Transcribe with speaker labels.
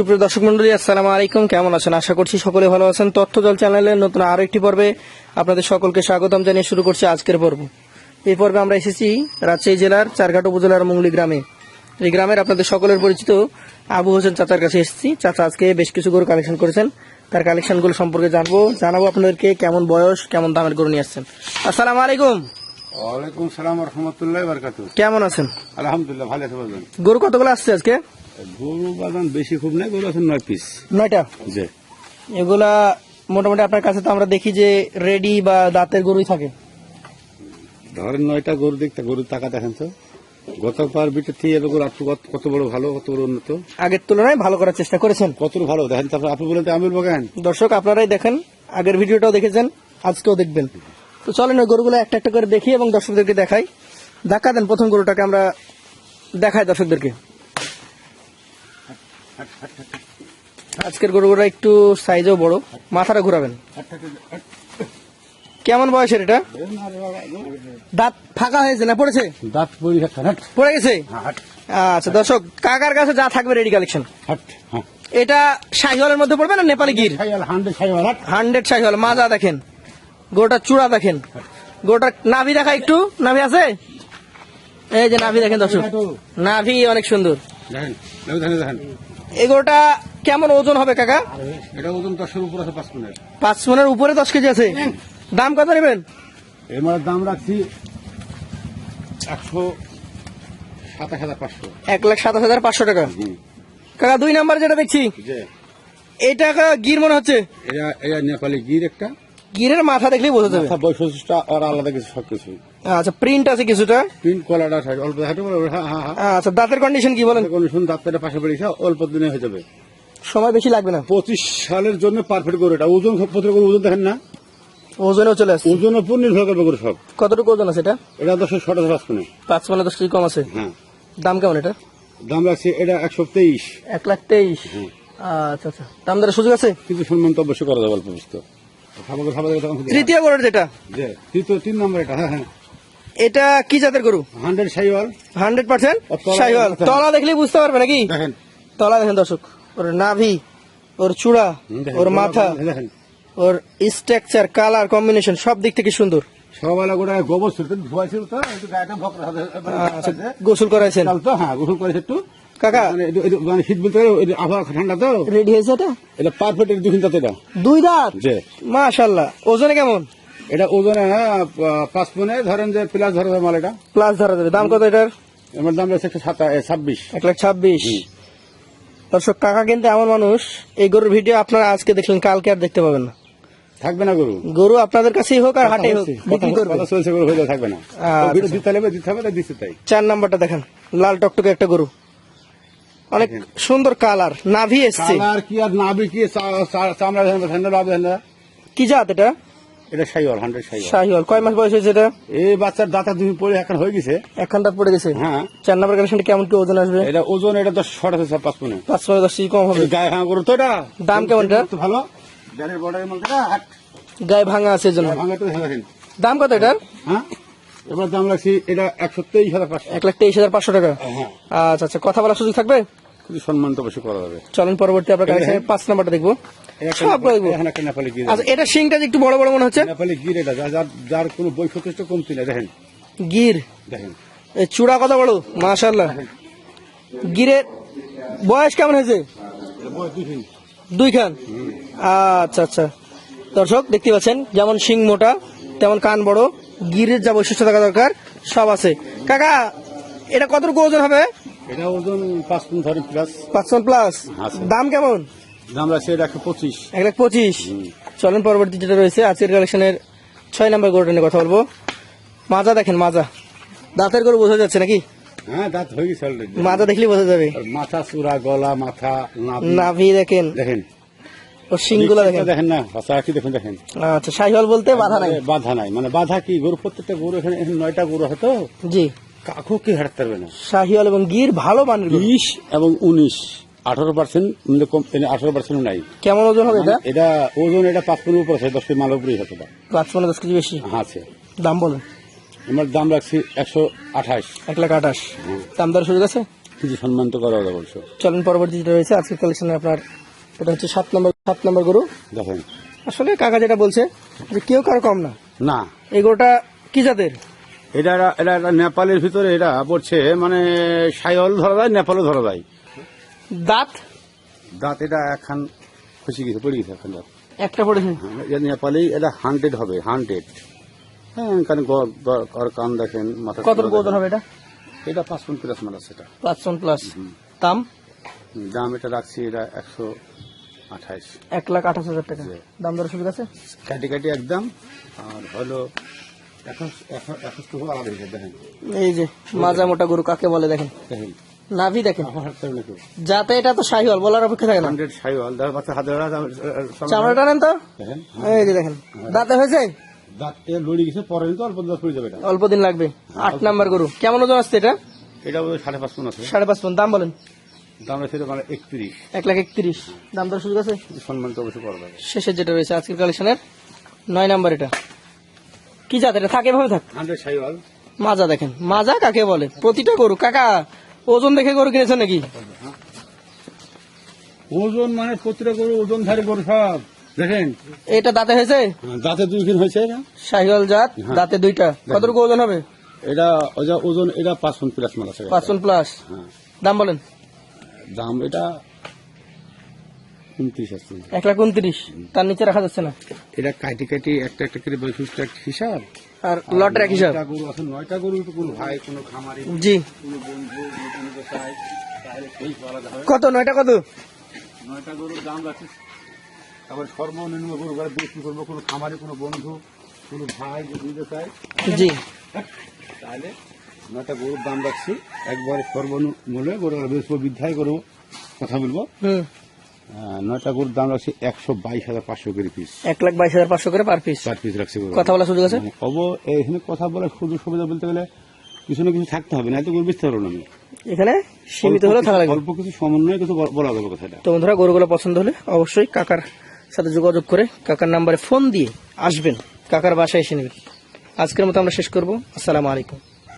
Speaker 1: সুপ্রিয় দর্শক মন্ডলী আসসালামু আলাইকুম। কেমন আছেন? আশা করছি সকলে ভালো আছেন। তথ্য জল চ্যানেলের নতুন আরও একটি পর্বে আপনাদের সকলকে স্বাগতম জানিয়ে শুরু করছি আজকের পর্ব। এই পর্বে আমরা এসেছি রাজশাহী জেলার চারঘাট উপজেলার মুংলি গ্রামে। এই গ্রামের আপনাদের সকলের পরিচিত আবু হোসেন চাচার কাছে এসেছি। চাচা আজকে বেশ কিছু গরু কালেকশন করেছেন। তার কালেকশনগুলো সম্পর্কে জানব জানাব আপনাদেরকে কেমন বয়স কেমন দামের গরু নিয়ে আসছেন। আসসালাম আলাইকুম।
Speaker 2: ওয়ালাইকুম সালাম রহমতুল্লাহ বারকাত
Speaker 1: কেমন আছেন?
Speaker 2: আলহামদুলিল্লাহ ভালো আছে
Speaker 1: গরু কতগুলো আসছে আজকে?
Speaker 2: গরু বাগান বেশি খুব নাই গরু আছে নয় পিস
Speaker 1: নয়টা?
Speaker 2: যে
Speaker 1: এগুলা মোটামুটি আপনার কাছে তো আমরা দেখি যে রেডি বা দাঁতের গরুই থাকে।
Speaker 2: ধরেন নয়টা গরু দেখতে গরুর টাকা দেখেন তো। গতবার বিটে থেকে এবার গরু আপনি কত- বড় ভালো কত বড় উন্নত।
Speaker 1: আগের তুলনায় ভালো করার চেষ্টা করেছেন।
Speaker 2: কত ভালো দেখেন তারপর আপনি বলেন তো আমির বাগান।
Speaker 1: দর্শক আপনারাই দেখেন আগের ভিডিওটাও দেখেছেন আজকেও দেখবেন। তো চলেন ওই গরুগুলো একটা একটা করে দেখি এবং দর্শকদেরকে দেখাই। দেখা দেন প্রথম গরুটাকে আমরা দেখাই দর্শকদেরকে। আজকের গরুগুলো একটু সাইজও বড় মাথাটা ঘুরাবেন। কেমন বয়সের এটা? দাঁত ফাঁকা হয়েছে না পড়েছে?
Speaker 2: দাঁত
Speaker 1: পড়ে গেছে আচ্ছা দর্শক কাকার কাছে যা থাকবে রেডি কালেকশন
Speaker 2: হ্যাঁ।
Speaker 1: এটা শাহিওয়ালের মধ্যে পড়বে না নেপালি গির?
Speaker 2: হান্ড্রেড
Speaker 1: শাহিওয়াল মাজা দেখেন। গোটার চূড়া দেখেন। গোটা নাভি দেখা একটু নাভি আছে? এই যে নাভি দেখেন দর্শক। নাভি অনেক সুন্দর।
Speaker 2: দেখেন।
Speaker 1: এগুলোটা কেমন ওজন হবে কাকা?
Speaker 2: এটা ওজন দশের উপর আছে পাঁচ মিনিট
Speaker 1: পাঁচ মনের উপরে দশ কেজি আছে। দাম কত নেবেন?
Speaker 2: এবার দাম রাখছি একশো সাতাশ হাজার পাঁচশো।
Speaker 1: এক লাখ সাতাশ হাজার পাঁচশো টাকা। কাকা দুই নাম্বার যেটা দেখছি এটা গির মনে হচ্ছে?
Speaker 2: এটা এটা নেপালি গির একটা।
Speaker 1: গিরের মাথা দেখলেই বোঝা যাবে।
Speaker 2: বৈশিষ্ট্যটা আর আলাদা কিছু সব কিছু
Speaker 1: আচ্ছা প্রিন্ট আছে কিছুটা?
Speaker 2: প্রিন্ট কলাটা অল্প হ্যাঁ হ্যাঁ হ্যাঁ।
Speaker 1: আচ্ছা দাঁতের কন্ডিশন কি বলেন?
Speaker 2: কোন দাঁতের পাশে বেরিয়েছে অল্প দিনে হয়ে যাবে।
Speaker 1: সময় বেশি লাগবে না।
Speaker 2: পঁচিশ সালের জন্য পারফেক্ট করে এটা। ওজন সব পত্র করে ওজন দেখেন না?
Speaker 1: ওজনেও চলে আসছে।
Speaker 2: ওজন উপর নির্ভর করবে করে সব।
Speaker 1: কতটুকু ওজন আছে এটা?
Speaker 2: এটা দশ ছটা পাঁচ কোনে
Speaker 1: পাঁচ মানে দশ কেজি কম আছে?
Speaker 2: হ্যাঁ।
Speaker 1: দাম কেমন এটা?
Speaker 2: দাম রাখছে এটা একশো তেইশ।
Speaker 1: এক লাখ তেইশ। আচ্ছা আচ্ছা। দাম দরের সুযোগ আছে?
Speaker 2: কিন্তু সম্মান তো অবশ্যই করা যাবে অল্প বুঝতে
Speaker 1: তৃতীয় গরুর যেটা?
Speaker 2: তৃতীয় তিন নম্বর এটা হ্যাঁ হ্যাঁ।
Speaker 1: এটা কি জাতের গরু?
Speaker 2: হান্ড্রেড সাইওয়াল।
Speaker 1: হান্ড্রেড পার্সেন্ট
Speaker 2: আর তলা
Speaker 1: দেখলেই বুঝতে পারবে নাকি?
Speaker 2: দেখেন।
Speaker 1: তলা দেখেন দর্শক ওর নাভি ওর চূড়া ওর মাথা ওর স্ট্রাকচার কালার কম্বিনেশন সব দিক থেকে সুন্দর।
Speaker 2: সকালে গোটা গোবর ছিল তো একটু গায়েটা ভকরা
Speaker 1: আচ্ছা গোসল করাইছেন।
Speaker 2: তো হ্যাঁ গোসল করেছে একটু।
Speaker 1: কাকা?
Speaker 2: মানে মানে শীত বলতে আবহাওয়া ঠান্ডা তো?
Speaker 1: রেডি হয়েছে এটা?
Speaker 2: এটা পারফেক্ট
Speaker 1: দুই দাঁত? মাশাল্লাহ ওজনে কেমন?
Speaker 2: এটা ওজনে হ্যাঁ পাঁচ ধরেন যে প্লাস ধরা মাল এটা।
Speaker 1: প্লাস ধরা যাবে। দাম কত এটার?
Speaker 2: আমার দাম রয়েছে একশো ছাব্বিশ।
Speaker 1: এক লাখ ছাব্বিশ। দর্শক কাকা কিন্তু এমন মানুষ এই গরুর ভিডিও আপনারা আজকে দেখলেন কালকে আর দেখতে পাবেন না।
Speaker 2: থাকবে না গরু?
Speaker 1: গরু আপনাদের কাছেই হোক আর হাটেই হোক বিক্রি করবে।
Speaker 2: চলছে গরু হইলে থাকবে না।
Speaker 1: আচ্ছা।
Speaker 2: ভিডিও দিতে হবে দিতে হবে দিচ্ছে তাই
Speaker 1: চার নাম্বারটা দেখেন লাল টকটকে একটা গরু। অনেক সুন্দর কালার নাভি এসছে।
Speaker 2: কালার কি আর নাবি কি চামড়া
Speaker 1: কি জাত এটা?
Speaker 2: এটা হান্ড্রেড সাইওয়াল
Speaker 1: শাহিওয়াল। কয় মাস বয়স হয়েছে এটা?
Speaker 2: এই বাচ্চার দাঁতা দুই পরে এখন হয়ে গেছে।
Speaker 1: দাঁত পড়ে গেছে?
Speaker 2: হ্যাঁ।
Speaker 1: চার নাম্বার কালেকশনটা কেমন কি ওজন আসবে?
Speaker 2: এটা ওজন এটা দশ ছটা আছে পাঁচ পনে
Speaker 1: পাঁচ দশ কম হবে।
Speaker 2: গায়ে তো এটা?
Speaker 1: দাম কেমন এটা?
Speaker 2: ভালো। গাড়ির বর্ডারের মধ্যে
Speaker 1: গায়ে ভাঙা আছে জন্য।
Speaker 2: ভাঙা তো
Speaker 1: দাম কত এটার?
Speaker 2: হ্যাঁ? এবার দাম এটা একশো তেইশ হাজার পাঁচশো।
Speaker 1: এক লাখ তেইশ হাজার পাঁচশো টাকা।
Speaker 2: হ্যাঁ।
Speaker 1: আচ্ছা আচ্ছা। কথা বলার সুযোগ থাকবে?
Speaker 2: কিন্তু সম্মান অবশ্যই করা যাবে।
Speaker 1: চলেন পরবর্তী আপনার পাঁচ নাম্বারটা দেখব। আচ্ছা এটা শিংটা যে একটু বড় বড় মনে হচ্ছে?
Speaker 2: নেপালি গির এটা যার যার কোনো বৈশিষ্ট্য কমতি না দেখেন।
Speaker 1: গির।
Speaker 2: দেখেন।
Speaker 1: এই চূড়া কত মাশাল্লাহ গিরের বয়স কেমন হয়েছে?
Speaker 2: দুই
Speaker 1: খান। আচ্ছা আচ্ছা। দর্শক দেখতে পাচ্ছেন যেমন শিং মোটা তেমন কান বড় গিরের যা বৈশিষ্ট্য থাকা দরকার সব আছে। কাকা এটা কতটুকু ওজন হবে?
Speaker 2: এটা ওজন পাঁচ মিনিট ধরে প্লাস পাঁচ
Speaker 1: পাঁচশো প্লাস
Speaker 2: আছে।
Speaker 1: দাম কেমন?
Speaker 2: দাম রাখছে একশো পঁচিশ।
Speaker 1: এক লাখ পঁচিশ। চলেন পরবর্তী যেটা রয়েছে আজকের কালেকশনের ছয় নাম্বার গরুটা নিয়ে কথা বলব। মাজা দেখেন মাজা। দাঁতের গরু বোঝা যাচ্ছে নাকি?
Speaker 2: হ্যাঁ দাঁত হয়ে গেছে
Speaker 1: মাজা দেখলেই বোঝা যাবে।
Speaker 2: মাথা চূড়া গলা মাথা নাভি।
Speaker 1: দেখেন।
Speaker 2: দেখেন।
Speaker 1: ও শিংগুলো দেখেন।
Speaker 2: দেখেন না ভাষা কি দেখুন দেখেন।
Speaker 1: আচ্ছা শাহিওয়াল বলতে বাধা নাই।
Speaker 2: বাধা নাই মানে বাধা কি? গরু প্রত্যেকটা গরু এখানে এখানে নয়টা গরু হতো
Speaker 1: জি।
Speaker 2: কাকু কি হাঁটতে পারবে না।
Speaker 1: শাহিওয়াল এবং গির ভালো মানের
Speaker 2: বিশ এবং উনিশ আঠারো পার্সেন্ট কম আঠারো পার্সেন্ট নাই।
Speaker 1: কেমন ওজন হবে এটা?
Speaker 2: এটা ওজন এটা পাঁচ পনেরো উপর আছে দশ কেজি মাল উপরেই হতো
Speaker 1: পাঁচ পনেরো দশ কেজি বেশি?
Speaker 2: হ্যাঁ আছে।
Speaker 1: দাম বলেন।
Speaker 2: আমার দাম রাখছি একশো আঠাশ।
Speaker 1: এক লাখ আঠাশ। দাম দর সুযোগ আছে?
Speaker 2: কিছু সম্মান তো করা হবে অবশ্য
Speaker 1: চলেন পরবর্তী যেটা রয়েছে আজকের কালেকশনে আপনার এটা হচ্ছে সাত নম্বর সাত নম্বর গরু।
Speaker 2: দেখেন।
Speaker 1: আসলে কাকা যেটা বলছে যে কেউ কারও কম না।
Speaker 2: না।
Speaker 1: এই গরুটা কি জাতের?
Speaker 2: এটা এটা নেপালের ভিতরে এটা পড়ছে মানে সাইল ধরা যায় নেপালও ধরা যায়।
Speaker 1: দাঁত?
Speaker 2: দাঁত এটা একখান খুশি গেছে পড়ে গেছে এখন দাঁত।
Speaker 1: একটা পড়েছে
Speaker 2: হ্যাঁ, এটা নেপালেই এটা হান্ড্রেড হবে হান্ড্রেড হ্যাঁ কারণ গ- গ- ওর কান দেখেন মাথা
Speaker 1: কত ওজন হবে এটা?
Speaker 2: এটা পাঁচ পয়েন্ট প্লাস মাল আছে এটা।
Speaker 1: পাঁচ টন প্লাস। দাম?
Speaker 2: দাম এটা রাখছি এটা একশো আঠাইশ।
Speaker 1: এক লাখ আঠাশ হাজার টাকা। দাম দর সুযোগ আছে?
Speaker 2: কাটি কাটি একদম। আর হলো
Speaker 1: এই যে মাজা মোটা গরু কাকে বলে দেখেন? নাভি দেখেন? যাতে এটা তো শাহিওয়াল বলার অপেক্ষা থাকে না। চামড়াটা নেন তো?
Speaker 2: দেখেন।
Speaker 1: এই যে দেখেন দাঁতে হয়েছে?
Speaker 2: লড়ি গেছে পরে তো অল্প দাঁত পড়ে যাবে এটা।
Speaker 1: অল্প দিন লাগবে। আট নাম্বার গরু। কেমন ওজন আসছে এটা?
Speaker 2: এটা সাড়ে পাঁচ মন আছে।
Speaker 1: সাড়ে পাঁচ পন দাম বলেন।
Speaker 2: দাম মানে একত্রিশ।
Speaker 1: এক লাখ একত্রিশ। দাম দর সুযোগ আছে?
Speaker 2: সম্মান তো অবশ্যই করা যাবে।
Speaker 1: শেষের যেটা রয়েছে আজকের কালেকশনের নয় নাম্বার এটা। কি জাত এটা থাকে ভাবে থাক। মাজা দেখেন। মাজা কাকে বলে? প্রতিটা গরু। কাকা ওজন দেখে গরু কিনেছেন নাকি?
Speaker 2: ওজন মানে প্রতিটা গরু ওজন ধারে গরু সব। দেখেন?
Speaker 1: এটা দাঁতে হয়েছে?
Speaker 2: দাঁতে দুই দিন হয়েছে
Speaker 1: শাহিওয়াল জাত
Speaker 2: হ্যাঁ।
Speaker 1: দাঁতে দুইটা। কতটুকু ওজন হবে?
Speaker 2: এটা ওজা- ওজন এটা পাঁচ প্লাস মাল আছে।
Speaker 1: পাঁচ প্লাস
Speaker 2: হ্যাঁ।
Speaker 1: দাম বলেন।
Speaker 2: দাম এটা উনত্রিশ আছে।
Speaker 1: এক লাখ উনত্রিশ তার নিচে রাখা যাচ্ছে না।
Speaker 2: এটা কাটি কাটি একটা একটা করে বৈশিষ্ট্য হিসাব।
Speaker 1: আর লটের এক হিসাব।
Speaker 2: নয়টা গরু আছে নয়টা গরু কোনো ভাই কোনো খামারি
Speaker 1: জি।
Speaker 2: কোনো বন্ধু কোনো চাই তাহলে সেই আলাদা হবে
Speaker 1: কত নয়টা কত?
Speaker 2: নয়টা গরুর দাম রাখি তারপর সর্বনিম্ন গরু ঘরে বিক্রি করব কোনো খামারি কোনো বন্ধু কোনো ভাই যদি চায়
Speaker 1: জি।
Speaker 2: তাহলে নয়টা গরুর দাম রাখছি। একবারে সর্বমূল্যে গরু বৃদ্ধায় করব কথা বলব। নয়টা গরুর দাম রাখছি একশো বাইশ হাজার পাঁচশো করে পিস
Speaker 1: এক লাখ বাইশ হাজার পাঁচশো করে পার পিস
Speaker 2: পিস রাখছি
Speaker 1: কথা বলার সুযোগ আছে?
Speaker 2: মানে অব এখানে কথা বলার সুযোগ সুবিধা বলতে গেলে কিছু না কিছু থাকতে হবে না এত গরু বেচতে পারব না আমি।
Speaker 1: এখানে সীমিত হলেও থাকা লাগবে।
Speaker 2: অল্প কিছু সমন্বয়ে কিছু বলা- বলা যাবে কথাটা।
Speaker 1: তো বন্ধুরা গরুগুলো পছন্দ হলে অবশ্যই কাকার সাথে যোগাযোগ করে কাকার নাম্বারে ফোন দিয়ে আসবেন। কাকার বাসায় এসে নেবেন। আজকের মতো আমরা শেষ করব। আসসালামু আলাইকুম।